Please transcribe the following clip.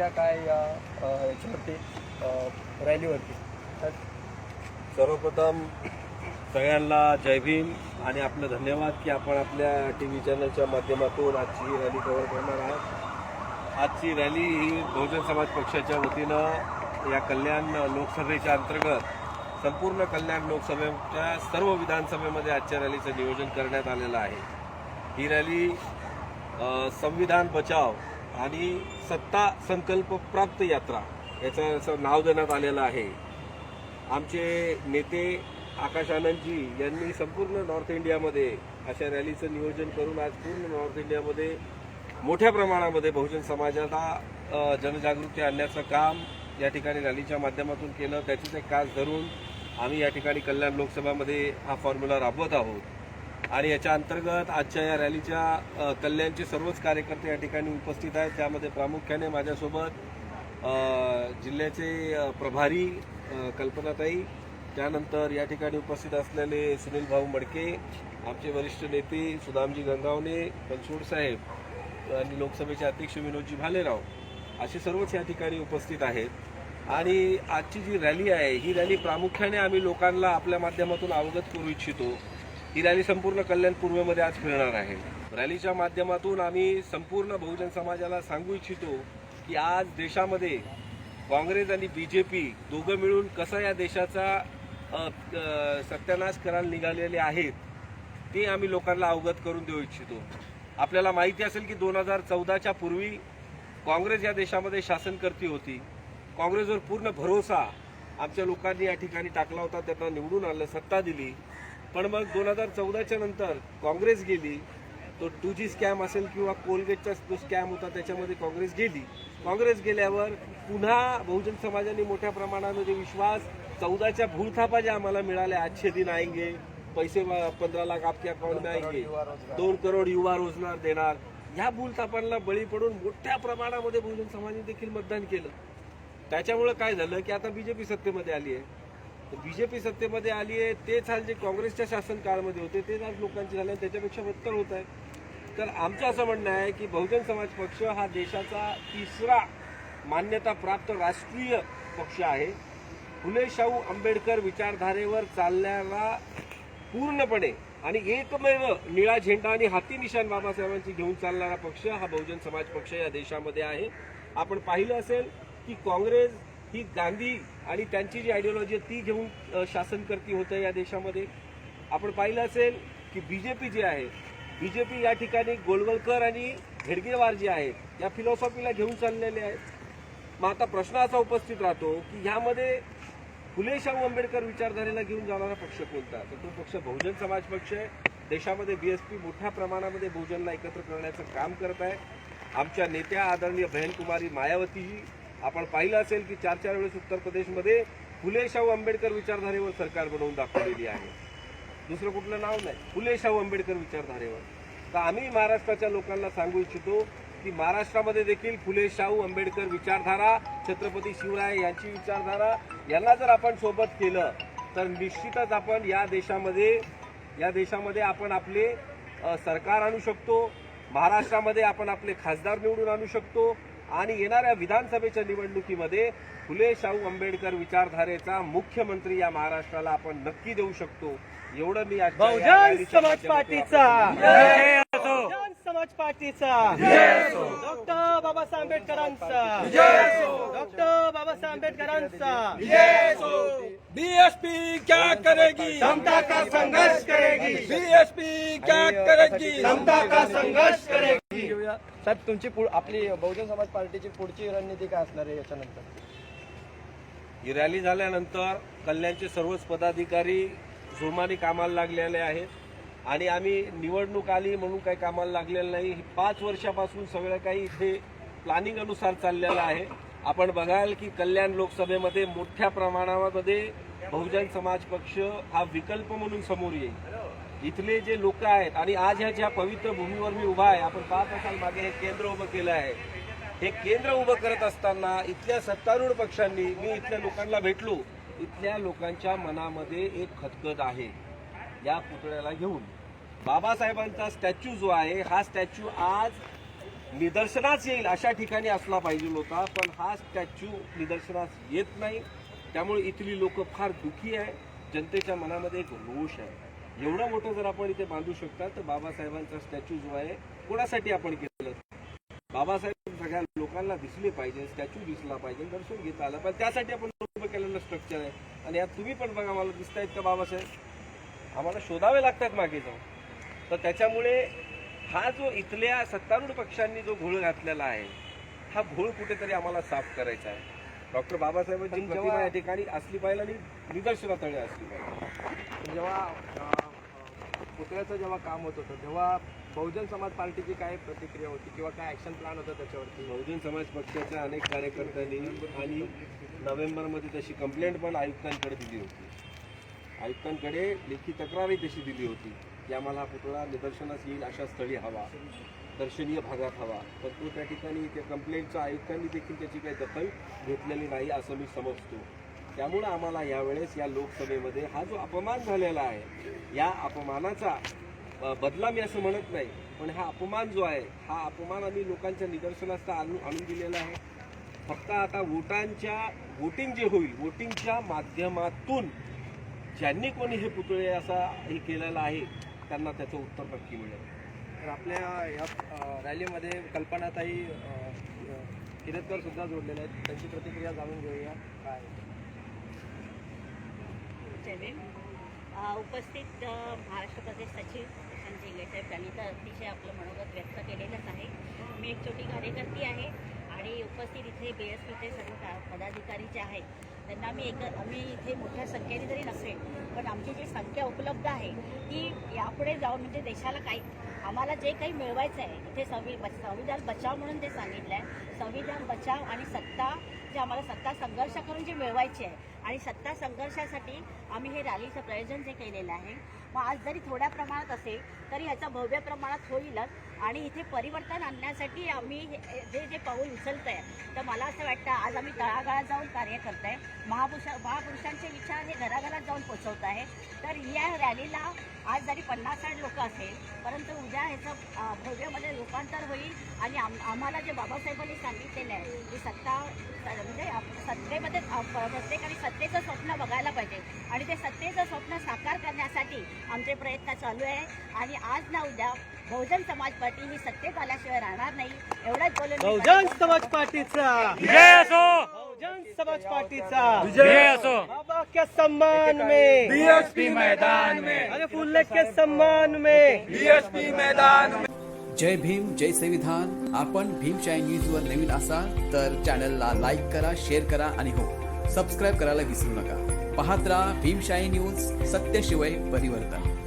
प्रतिक्रिया काय या याच्यावरती रॅलीवरती? तर सर्वप्रथम सगळ्यांना जय भीम आणि आपलं धन्यवाद की आपण आपल्या टी व्ही चॅनलच्या माध्यमातून आजची ही रॅली कव्हर करणार आहात. आजची रॅली ही बहुजन समाज पक्षाच्या वतीनं या कल्याण लोकसभेच्या अंतर्गत संपूर्ण कल्याण लोकसभेच्या सर्व विधानसभेमध्ये आजच्या रॅलीचं नियोजन करण्यात आलेलं आहे. ही रॅली संविधान बचाव आणि सत्ता संकल्प प्राप्त यात्रा याचं असं नाव देण्यात आलेलं आहे. आमचे नेते आकाश आनंदजी यांनी संपूर्ण नॉर्थ इंडियामध्ये अशा रॅलीचं नियोजन करून आज पूर्ण नॉर्थ इंडियामध्ये मोठ्या प्रमाणामध्ये बहुजन समाजाला जनजागृती आणण्याचं काम या ठिकाणी रॅलीच्या माध्यमातून केलं. त्याचीच एक कास धरून आम्ही या ठिकाणी कल्याण लोकसभामध्ये हा फॉर्म्युला राबवत आहोत. आणि याच्या अंतर्गत आजच्या या रॅलीच्या कल्याणचे सर्वच कार्यकर्ते या ठिकाणी उपस्थित आहेत. त्यामध्ये प्रामुख्याने माझ्यासोबत जिल्ह्याचे प्रभारी कल्पनाताई त्यानंतर या ठिकाणी उपस्थित असलेले सुनील भाऊ मडके आमचे वरिष्ठ नेते सुदामजी गंगावणे बनसोड साहेब आणि लोकसभेचे अध्यक्ष विनोदजी भालेराव असे सर्वच या ठिकाणी उपस्थित आहेत. आणि आजची जी रॅली आहे ही रॅली प्रामुख्याने आम्ही लोकांना आपल्या माध्यमातून अवगत करू इच्छितो. ही रॅली संपूर्ण कल्याण पूर्वेमध्ये आज फिरणार आहे. रॅलीच्या माध्यमातून आम्ही संपूर्ण बहुजन समाजाला सांगू इच्छितो की आज देशामध्ये काँग्रेस आणि बी जे पी दोघं मिळून कसं या देशाचा सत्यानाश करायला निघालेले आहेत ते आम्ही लोकांना अवगत करून देऊ इच्छितो. आपल्याला माहिती असेल की दोन हजार चौदाच्या पूर्वी काँग्रेस या देशामध्ये शासनकर्ती होती. काँग्रेसवर पूर्ण भरोसा आमच्या लोकांनी या ठिकाणी टाकला होता त्यांना निवडून आणलं सत्ता दिली. पण मग दोन हजार चौदाच्या नंतर काँग्रेस गेली तो टू जी स्कॅम असेल किंवा कोलगेटचा जो स्कॅम होता त्याच्यामध्ये काँग्रेस गेली. काँग्रेस गेल्यावर पुन्हा बहुजन समाजाने मोठ्या प्रमाणामध्ये विश्वास चौदाच्या भूलथापा ज्या आम्हाला मिळाल्या. आजचे दिन आएंगे. पैसे पंधरा लाख आपके अकाउंट में आएंगे. दोन करोड युवा रोजगार देणार. ह्या भूलथापांना बळी पडून मोठ्या प्रमाणामध्ये बहुजन समाजाने देखील मतदान केलं. त्याच्यामुळे काय झालं की आता बीजेपी सत्तेमध्ये आली आहे. बीजेपी सत्तेमध्ये आली आहे तेच हाल जे काँग्रेसच्या शासन काळामध्ये होते तेच आज लोकांचे झाले आणि त्याच्यापेक्षा बत्तर होत आहे. तर आमचं असं म्हणणं आहे की बहुजन समाज पक्ष हा देशाचा तिसरा मान्यता प्राप्त राष्ट्रीय पक्ष आहे. फुले शाहू आंबेडकर विचारधारेवर चालणारा पूर्णपणे आणि एकमेव निळा झेंडा आणि हाती निशाण बाबासाहेबांची घेऊन चालणारा पक्ष हा बहुजन समाज पक्ष या देशामध्ये आहे. आपण पाहिलं असेल की काँग्रेस ही गांधी आणि त्यांची जी आयडिओलॉजी आहे ती घेऊन शासनकर्ती शासन करती होतं या देशामध्ये. आपण पाहिलं असेल की बी जे पी जी आहे बी जे पी या ठिकाणी गोलवलकर आणि हेडगेवार जे आहेत या फिलॉसॉफीला घेऊन चाललेले आहेत. मग आता प्रश्न असा उपस्थित राहतो की ह्यामध्ये फुले शाहू आंबेडकर विचारधारेला घेऊन जाणारा पक्ष कोणता? तर तो पक्ष बहुजन समाज पक्ष आहे. देशामध्ये बी एस पी मोठ्या प्रमाणामध्ये बहुजनला एकत्र करण्याचं काम करत आहे. आमच्या नेत्या आदरणीय बहनकुमारी मायावतीजी आपण पाहिलं असेल की चार चार वेळेस उत्तर प्रदेशमध्ये फुले शाहू आंबेडकर विचारधारेवर सरकार बनवून दाखवलेली आहे. दुसरं कुठलं नाव नाही. फुले शाहू आंबेडकर विचारधारेवर. तर आम्ही महाराष्ट्राच्या लोकांना सांगू इच्छितो की महाराष्ट्रामध्ये देखील फुले शाहू आंबेडकर विचारधारा छत्रपती शिवराय यांची विचारधारा यांना जर आपण सोबत केलं तर निश्चितच आपण या देशामध्ये या देशामध्ये आपण आपले सरकार आणू शकतो. महाराष्ट्रामध्ये आपण आपले खासदार निवडून आणू शकतो. आणि येणाऱ्या विधानसभेच्या निवडणुकीमध्ये फुले शाहू आंबेडकर विचारधारेचा मुख्यमंत्री या महाराष्ट्राला आपण नक्की देऊ शकतो. एवढं मी बहुजन समाज पार्टीचा. समाज पार्टीचा. डॉक्टर बाबासाहेब आंबेडकरांचा. डॉक्टर बाबासाहेब आंबेडकरांचा. बीएसपी क्या करेगी? जनता का संघर्ष करेगी? बीएसपी क्या करेगी? जनता का संघर्ष करेगी? घेऊया साहेब तुमची पुढ- आपली बहुजन समाज पार्टीची पुढची रणनीती काय असणार आहे याच्यानंतर? ही रॅली झाल्यानंतर कल्याणचे सर्वच पदाधिकारी जोमाने कामाला लागलेले आहेत. आणि आम्ही निवडणूक आली म्हणून काही कामाला लागलेलं नाही. ही पाच वर्षापासून सगळं काही इथे प्लॅनिंग अनुसार चाललेलं आहे. आपण बघाल की कल्याण लोकसभेमध्ये मोठ्या प्रमाणामध्ये बहुजन समाज पक्ष हा विकल्प म्हणून समोर येईल. इथले जे लोक आहेत आणि आज ह्या ज्या पवित्र भूमीवर मी उभा आहे आपण पाहत असाल मागे हे केंद्र उभं केलं आहे. हे केंद्र उभं करत असताना इथल्या सत्तारूढ पक्षांनी मी इथल्या लोकांना भेटलो इथल्या लोकांच्या मनामध्ये एक खतखत आहे. या पुतळ्याला घेऊन. बाबासाहेबांचा स्टॅच्यू जो आहे हा स्टॅच्यू आज निदर्शनास येईल अशा ठिकाणी असला पाहिजे होता पण हा स्टॅच्यू निदर्शनास येत नाही. त्यामुळे इथली लोक फार दुखी आहे. जनतेच्या मनामध्ये एक रोष आहे. एवढं मोठं जर आपण इथे बांधू शकता तर बाबासाहेबांचा स्टॅच्यू जो आहे कोणासाठी आपण केलं? बाबासाहेब सगळ्या लोकांना दिसले पाहिजे स्टॅच्यू दिसला पाहिजे दर्शन घेता आलं पण त्यासाठी आपण उभं केलेलं स्ट्रक्चर आहे. आणि यात तुम्ही पण बघा मला दिसत आहेत का बाबासाहेब? आम्हाला शोधावे लागतात मागे जाऊन. तर त्याच्यामुळे हा जो इथल्या सत्तारूढ पक्षांनी जो घोळ घातलेला आहे हा घोळ कुठेतरी आम्हाला साफ करायचा आहे. डॉक्टर बाबासाहेबांची जेव्हा- प्रतिमा या ठिकाणी असली पाहिजे आणि निदर्शनातळे असली पाहिजे. जेव्हा पुतळ्याचं जेव्हा काम होत होतं तेव्हा बहुजन समाज पार्टीची काय प्रतिक्रिया होती किंवा काय ऍक्शन प्लॅन होता त्याच्यावरती? बहुजन समाज पक्षाच्या अनेक कार्यकर्त्यांनी आणि नोव्हेंबरमध्ये तशी कंप्लेंट पण आयुक्तांकडे दिली होती. आयुक्तांकडे लेखी तक्रारही तशी दिली होती की आम्हाला हा पुतळा निदर्शनास येईल अशा स्थळी हवा दर्शनीय भागात हवा. परंतु तो त्या ठिकाणी त्या कंप्लेंटच्या आयुक्तांनी देखील त्याची काही दखल घेतलेली नाही असं मी समजतो. त्यामुळं आम्हाला यावेळेस या लोकसभेमध्ये हा जो अपमान झालेला आहे या अपमानाचा बदला मी असं म्हणत नाही पण हा अपमान जो आहे हा अपमान आम्ही लोकांच्या निदर्शनास आणून आणून दिलेला आहे. फक्त आता वोटांच्या वोटिंग जे होईल वोटिंगच्या माध्यमातून ज्यांनी कोणी हे पुतळे असा हे केलेला आहे त्यांना त्याचं उत्तर नक्की मिळेल. तर आपल्या या रॅलीमध्ये कल्पनाताई किरतकर सुद्धा जोडलेले आहेत. त्यांची प्रतिक्रिया जाणून घेऊया. काय? सेवेन. उपस्थित महाराष्ट्र प्रदेश सचिव संजय साहेब त्यांनी तर अतिशय आपलं मनोगत व्यक्त केलेलंच आहे. मी एक छोटी कार्यकर्ती आहे आणि उपस्थित इथे बी एस पीचे सर्व का- पदाधिकारी जे आहेत त्यांना मी एक आम्ही इथे मोठ्या संख्येने जरी नसेल पण आमची जी संख्या उपलब्ध आहे ती यापुढे जाऊन म्हणजे देशाला काही आम्हाला जे काही मिळवायचं आहे इथे संवि संविधान बचाव म्हणून जे सांगितलं आहे संविधान बचाव आणि सत्ता जे आम्हाला सत्ता संघर्ष करून जे मिळवायची आहे आणि सत्ता संघर्षासाठी आम्ही हे रॅलीचं प्रयोजन जे केलेलं आहे मग आज जरी थोड्या प्रमाणात असेल तरी ह्याचा भव्य प्रमाणात होईलच. आणि इथे परिवर्तन आणण्यासाठी आम्ही हे- जे जे पाऊल उचलत आहे तर मला असं वाटतं आज आम्ही तळागाळात जाऊन कार्य करत आहे महापुरुषा महापुरुषांचे विचार हे घराघरात जाऊन पोचवत आहे. तर या रॅलीला आज जरी पन्नास साठ लोक असेल परंतु उद्या ह्याचं भव्यमध्ये रूपांतर होईल. आणि आम आम्हाला जे बाबासाहेबांनी सांगितलेलं आहे की सत्ता म्हणजे सत्तेमध्ये प्रत्येकाने सत्तेचं स्वप्न बघायला पाहिजे. आणि ते सत्तेचं स्वप्न साकार करण्यासाठी आमचे प्रयत्न चालू आहे. आणि आज ना उद्या बहुजन समाज पार्टी ही सत्तेत आल्याशिवाय राहणार नाही. एवढंच बोलून बहुजन समाज पार्टीचा. विजय असो. बहुजन समाज पार्टीचा. विजय असो. बाबा के सम्मान में. बीएसपी मैदान में. अरे फुल्ले के सम्मान में. बीएसपी मैदान में. जय भीम जय संविधान. आपण भीमशाही न्यूजवर नवीन असाल तर चॅनलला लाईक करा शेअर करा आणि हो. सबस्क्राईब करायला विसरू नका. पाहत राहा भीमशाही न्यूज सत्यशिवाय परिवर्तन.